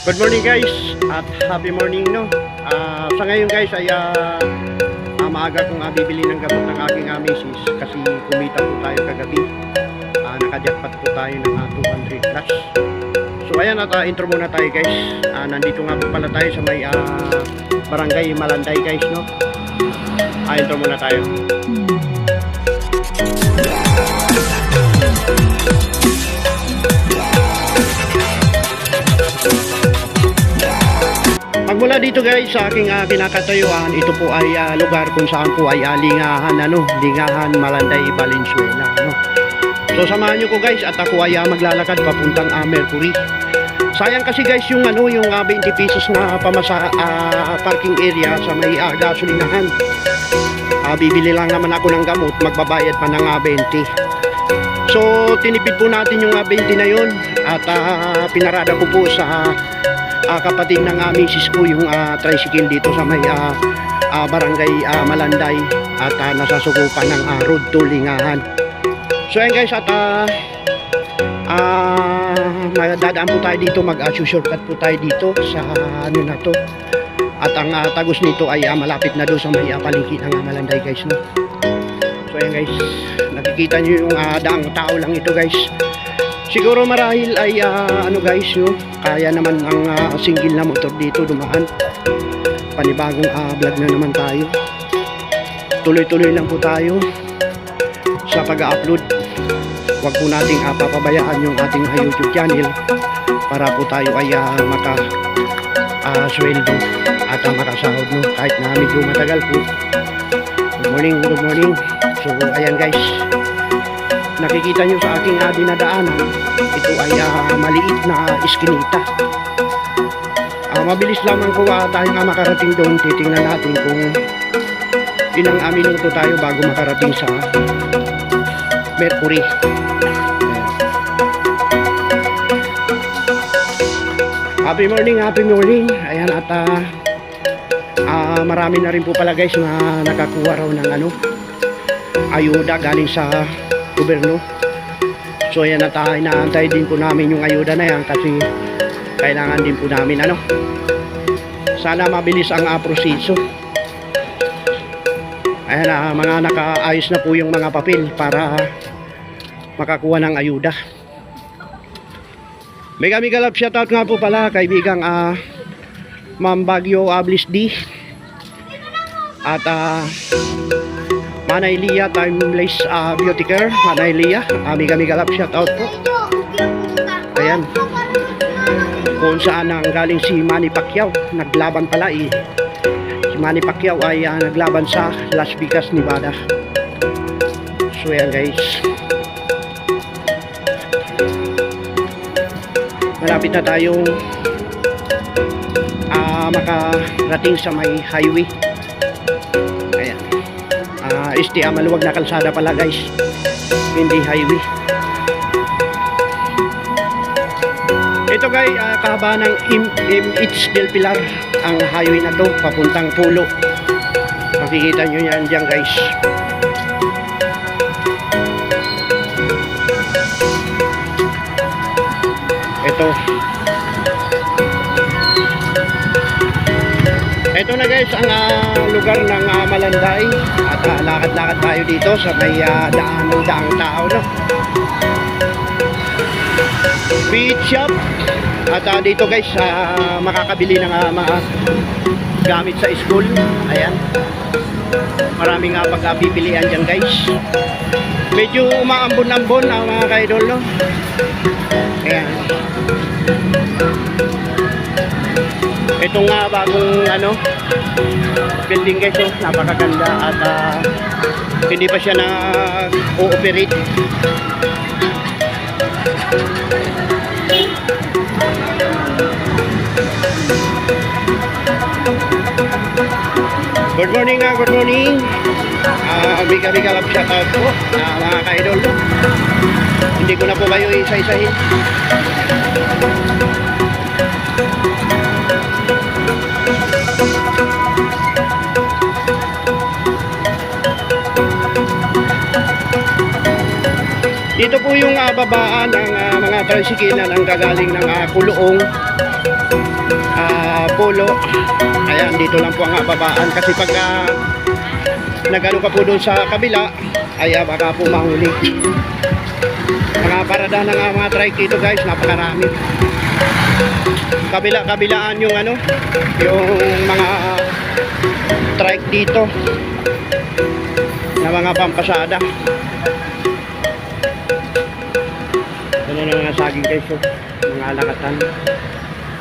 Good morning guys at happy morning no. Ah, sa ngayon guys ay ah, ah, maaga kong ah, bibili ng gamot ng aking ah, misis kasi kumita po tayo kagabi. Ah, nakajackpot po tayo ng ah, 200 plus. So ayan at ah, intro muna tayo guys. Ah, nandito nga po pala tayo sa may ah, barangay Malanday guys no. Ah, intro muna tayo. Magmula dito guys sa aking uh, kinakatayuan, ito po ay ah, lugar kung saan po ay ah, lingahan, ano, lingahan Malanday, Valenzuela. No? So samahan nyo ko guys at ako ay ah, maglalakad papuntang ah, Mercury. Sayang kasi guys yung ano yung ah, 20 pesos na pamasa ah, parking area sa may ah, gasolinahan. Ah, bibili lang naman ako ng gamot, magbabayad pa ng ah, 20. So tinipid po natin yung ah, 20 na yun at ah, pinarada ko po sa ah, kapatid ng uh, misis ko yung ah, tricycle dito sa may ah, ah, barangay ah, Malanday at ah, nasasukupan ng ah, road to Lingahan. So ayun guys at ah, ah, dadaan po tayo dito mag uh, po tayo dito sa ano na to. At ang ah, tagos nito ay ah, malapit na doon sa may ah, palengke ng ah, Malanday guys no. So ayun guys, nakikita nyo yung ah, daang tao lang ito guys. Siguro marahil ay ah, ano guys, no? kaya naman ang ah, single na motor dito dumaan. Panibagong ah, vlog na naman tayo. Tuloy-tuloy lang po tayo sa pag-upload. Huwag po nating ah, papabayaan yung ating ah, YouTube channel para po tayo ay ah, maka ah, sweldo at ah, makasahod no? kahit na medyo matagal po. Good morning, good morning. So ayan guys, nakikita nyo sa aking uh, dinadaanan ito ay ah, maliit na iskinita. Ah, mabilis lamang po uh, tayo nga makarating doon. Titingnan natin kung ilang uh, minuto tayo bago makarating sa Mercury. Happy morning, happy morning. Ayan at ah, ah, marami na rin po pala guys na nakakuha raw ng ano ayuda galing sa gobyerno. So yan at uh, inaantay din po namin yung ayuda na yan kasi kailangan din po namin ano. Sana mabilis ang uh, proseso. Ayan uh, mga nakaayos na po yung mga papel para makakuha ng ayuda. Mega mega love shoutout nga po pala kaibigang uh, Ma'am Bagyo Ablis D. At uh, Manay Lia Timeless uh, Beauty Care. Manay Lia Amiga Amiga Love shout out po. Ayan. Kung saan ang galing si Manny Pacquiao Naglaban pala eh. Si Manny Pacquiao ay uh, naglaban sa Las Vegas, Nevada. So yan guys. Malapit na tayong uh, makarating sa may highway STA maluwag na kalsada pala guys. Hindi highway. Ito guys uh, kahaba ng MH del Pilar ang highway na to papuntang Pulo. Makikita nyo yan dyan guys. Ito ito na guys ang ah, lugar ng ah, Malanday at ah, lakad-lakad tayo dito sa may ah, daan ng daang tao no. Beach shop at ah, dito guys ah, makakabili ng ah, mga gamit sa school. Ayan. Maraming nga pagpipilian diyan guys. Medyo umaambon-ambon ang mga kaidol no. Ayan. Ito nga bagong ano building guys oh, napakaganda at ah, hindi pa siya na ooperate. Good morning nga, good morning. Ah, big big love shout out po ah, mga ka-idol. Hindi ko na po kayo isa-isahin. Dito po yung ah, babaan ng ah, mga mga tricycle na ang gagaling ng uh, Kuloong, ah, Polo. Ayan, dito lang po ang ah, babaan kasi pagka nagano ka po doon sa kabila, ay ah, baka po mahuli. Mga parada ng ah, mga trike dito guys, napakarami. Kabila-kabilaan yung ano, yung mga trike dito na mga pampasada. Ano na mga saging guys, oh. mga alakatan.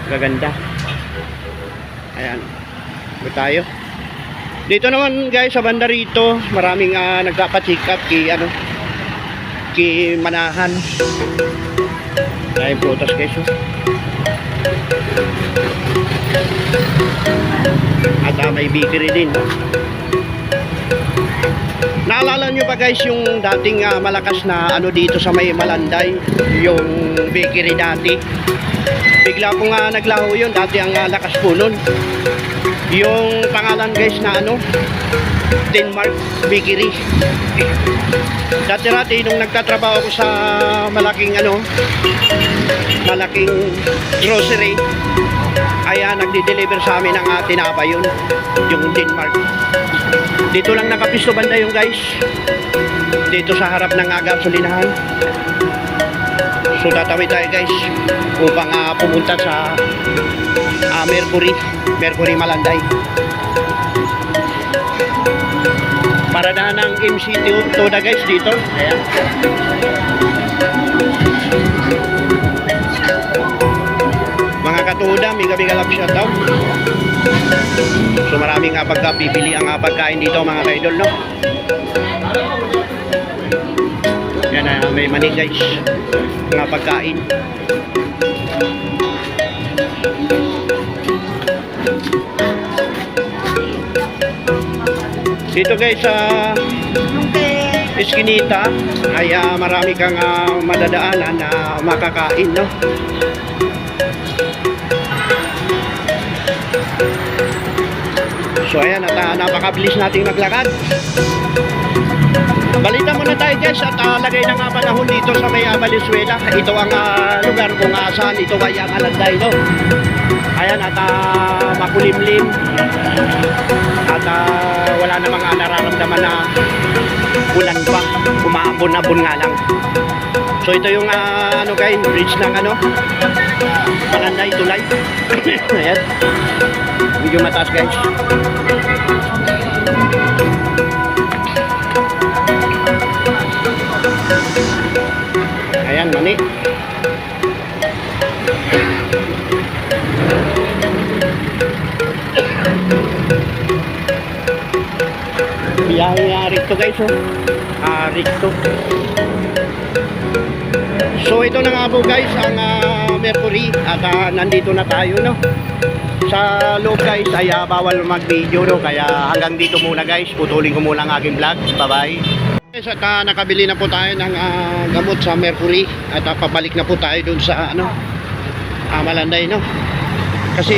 Gaganda. Ayan. Ito tayo. Dito naman guys sa banda rito, maraming uh, nagpapacheck up kay ano kay Manahan. Ay prutas guys. Oh. At ah, may bakery din. Naalala nyo ba guys yung dating ah, malakas na ano dito sa may Malanday, yung bakery dati? Bigla po nga naglaho yun, dati ang ah, lakas po nun. Yung pangalan guys na ano, Denmark Bakery. Dati-dati nung nagtatrabaho ako sa malaking ano, malaking grocery, ay ah, nagdi-deliver sa amin ang uh, tinapa yun, yung Denmark. Dito lang nakapisto banda yung guys. Dito sa harap ng uh, gasolinahan. So tatawid tayo guys upang uh, pumunta sa uh, Mercury, Mercury Malanday. Paradahan ng MCT Toda guys dito. Ayan. Mega mega love shoutout. So maraming nga pagkapipili ang uh, pagkain dito mga kaidol no. Yan na may mani guys. Mga pagkain. Dito guys sa Eskinita ay ah, marami kang ah, madadaanan na makakain no. So ayan at uh, napakabilis nating maglakad. Balita muna tayo guys at uh, lagay na nga panahon dito sa may Valenzuela. Ito ang uh, lugar kung uh, saan ito ay ang Alanday no. Ayan at uh, makulimlim at uh, wala namang uh, nararamdaman na ulan pa. Umaambon-abon nga lang. So ito yung uh, ano guys, bridge ng ano Alanday tulay. Ayan. Medyo mataas guys. Ayan, mani. Biyahe nga rito guys, oh. Ah, rito. So ito na nga po guys ang ah, Mercury at ah, nandito na tayo no. Sa loob guys ay ah, bawal mag-video no kaya hanggang dito muna guys. Putulin ko muna ang aking vlog. Bye-bye. Guys, at ah, nakabili na po tayo ng ah, gamot sa Mercury at ah, pabalik na po tayo dun sa ano ah, Malanday no. Kasi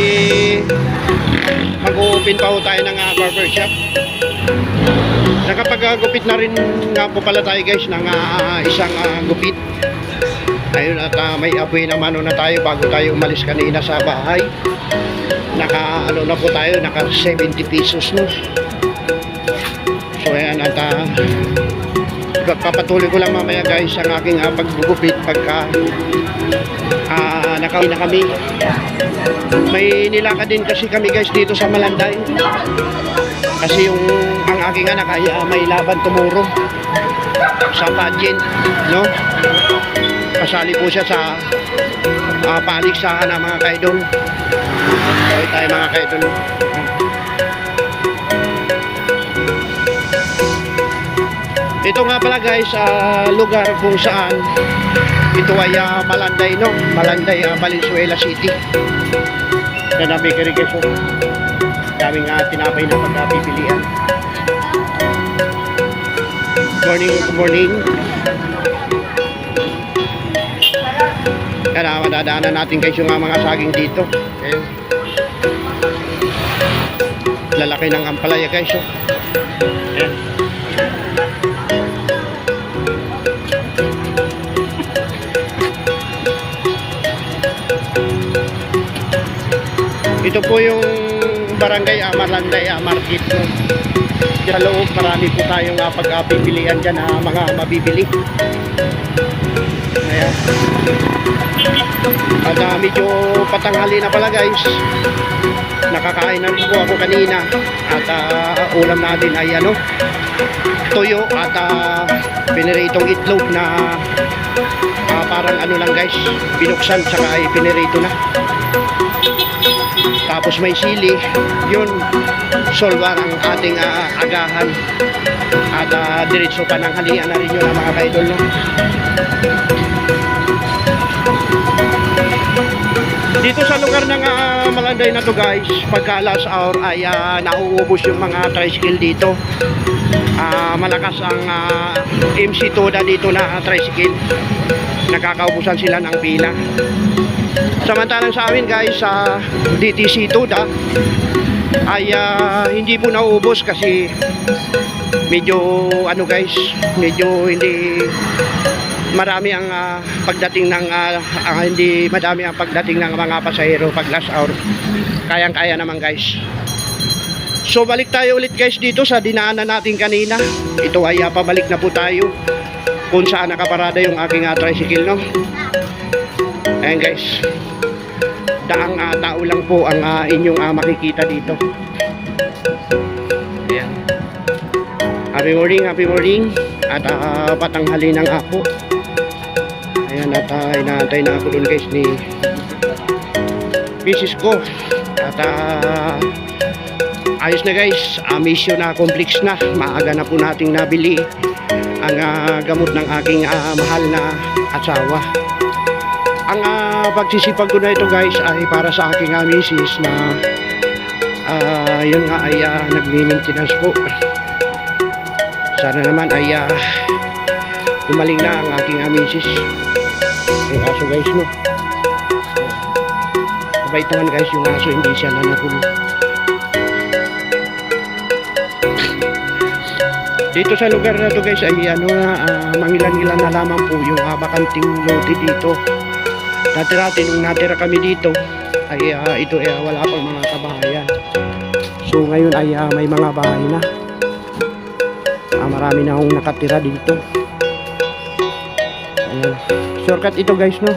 mag-open pa po tayo ng ah, barber shop. Nakapag-gupit na rin nga po pala tayo guys ng ah, isang ah, gupit. Ayun at ah, may apoy naman na tayo bago tayo umalis kanina sa bahay. Naka ano na po tayo, naka 70 pesos no. So ayan at uh, papatuloy ko lang mamaya guys ang aking uh, paggugupit pagka uh, nakawin na kami. May nilakad din kasi kami guys dito sa Malanday. Kasi yung ang aking anak ay uh, may laban tumuro sa pageant, no? Kasali po siya sa uh, paligsahan ng mga kaidol. Okay tayo mga kaidol. Ito nga pala guys, uh, lugar kung saan ito ay uh, Malanday no, Malanday, uh, Valenzuela City. Na guys, oh. daming uh, tinapay na pagpipilian. Morning, good morning. Teka na, madadaanan natin guys yung mga saging dito. Okay. Lalaki ng ampalaya guys. Oh. Ito po yung barangay Amalanday ah, Market. No? Oh. Sa loob marami po tayong uh, ah, pag-pipilian dyan ah, mga mabibili. Ayan. At ah, medyo patanghali na pala guys. Nakakain na po ako kanina. At ah, ulam natin ay ano, tuyo at uh, piniritong itlog na ah, parang ano lang guys, binuksan tsaka ay pinirito na. Tapos may sili, yun, solwar ang ating ah, agahan. At uh, diretso pa ng halian na rin yun mga kaidol. No? Dito sa lugar ng ah, Malanday na to guys, pagka last hour ay ah, nauubos yung mga tricycle dito. Ah, malakas ang ah, MC Toda dito na ah, tricycle. Nakakaubusan sila ng pila. Samantalang sa amin guys, sa DTC Toda ay ah, hindi po nauubos kasi medyo ano guys, medyo hindi marami ang ah, pagdating ng ah, ah, hindi madami ang pagdating ng mga pasahero pag last hour. Kayang-kaya naman guys. So balik tayo ulit guys dito sa dinaanan natin kanina. Ito ay ah, pabalik na po tayo kung saan nakaparada yung aking ah, tricycle no. Ayan guys. Daang ah, tao lang po ang ah, inyong ah, makikita dito. Ayan. Happy morning, happy morning. At uh, patanghali ng ako. Ayan, at uh, inaantay na ako dun guys ni misis ko. At uh, ayos na guys, uh, mission na complex na. Maaga na po nating nabili ang ah, gamot ng aking ah, mahal na asawa. Ang ah, pagsisipag ko na ito guys ay para sa aking uh, misis na ah, yun nga ay uh, nagmi-maintenance po. Sana naman ay uh, gumaling na ang aking uh, misis. Yung aso guys no. Mabait naman guys yung aso hindi siya nanahuli. Dito sa lugar na to guys ay ano na ah, mangilan-ilan na lamang po yung uh, bakanting lote dito. Dati-dati nung natira kami dito ay ah, ito ay ah, wala pang mga kabahayan. So ngayon ay ah, may mga bahay na. Ah, marami na akong nakatira dito. Ayan. Shortcut ito guys no.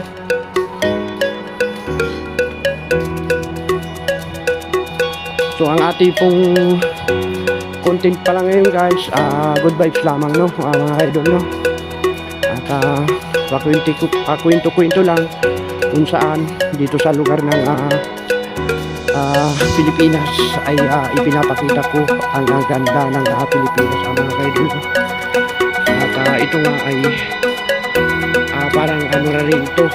So ang ating pong content pa lang ngayon guys, ah good vibes lamang no, ah, mga idol no. At uh, pakwento, pakwento-kwento lang kung saan dito sa lugar ng ah, ah, Pilipinas ay ah, ipinapakita ko ang ah, ganda ng ah, Pilipinas ang mga idol. At ah, ito nga ay ah, parang ano na rin ito,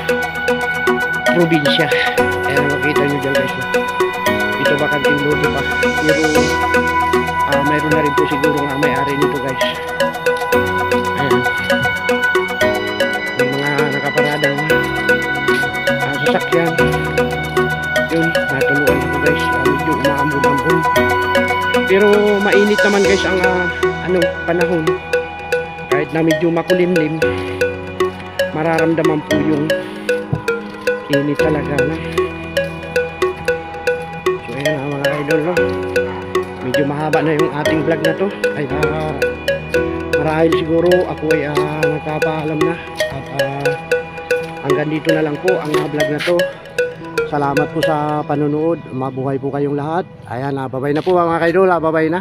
probinsya. Ayan, makita nyo dyan guys. no. Ito ba kanting lodo pa. Pero ah mayroon na rin po siguro nga may-ari nito guys. Ayan. Yung mga nakaparadang ah, sasakyan. Yun, natuluan ako guys. Ah, medyo umaambon-ambon. Pero mainit naman guys ang ah, ano, panahon. Kahit na medyo makulimlim, mararamdaman po yung init talaga na. So ayan na mga idol no. Medyo mahaba na yung ating vlog na to. Ay ah, marahil siguro ako ay ah, nagpapaalam na. At ah, hanggang dito na lang po ang vlog na to. Salamat po sa panonood. Mabuhay po kayong lahat. Ayan, ah, babay na po mga idol. Ah, babay na.